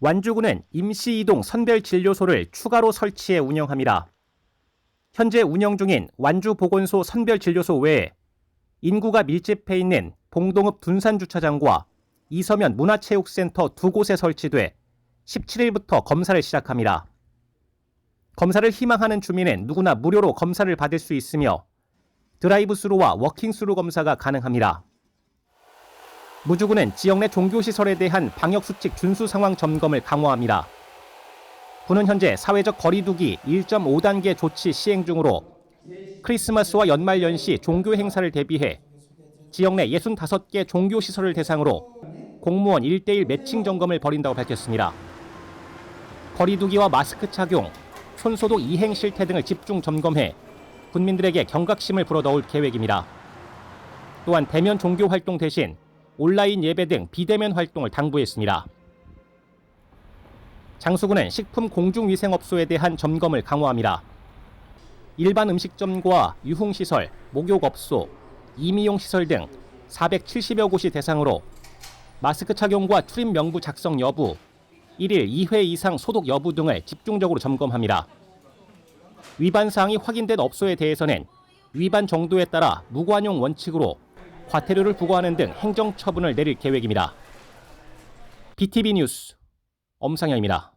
완주군은 임시이동 선별진료소를 추가로 설치해 운영합니다. 현재 운영 중인 완주보건소 선별진료소 외에 인구가 밀집해 있는 봉동읍 둔산주차장과 이서면 문화체육센터 두 곳에 설치돼 17일부터 검사를 시작합니다. 검사를 희망하는 주민은 누구나 무료로 검사를 받을 수 있으며 드라이브스루와 워킹스루 검사가 가능합니다. 무주군은 지역 내 종교시설에 대한 방역수칙 준수 상황 점검을 강화합니다. 군은 현재 사회적 거리두기 1.5단계 조치 시행 중으로 크리스마스와 연말 연시 종교 행사를 대비해 지역 내 65개 종교시설을 대상으로 공무원 1대1 매칭 점검을 벌인다고 밝혔습니다. 거리두기와 마스크 착용, 손소독 이행 실태 등을 집중 점검해 군민들에게 경각심을 불어넣을 계획입니다. 또한 대면 종교 활동 대신 온라인 예배 등 비대면 활동을 당부했습니다. 장수군은 식품 공중위생업소에 대한 점검을 강화합니다. 일반 음식점과 유흥시설, 목욕업소, 이미용시설 등 470여 곳이 대상으로 마스크 착용과 출입 명부 작성 여부, 1일 2회 이상 소독 여부 등을 집중적으로 점검합니다. 위반 사항이 확인된 업소에 대해서는 위반 정도에 따라 무관용 원칙으로 과태료를 부과하는 등 행정 처분을 내릴 계획입니다. BTV 뉴스 엄상현입니다.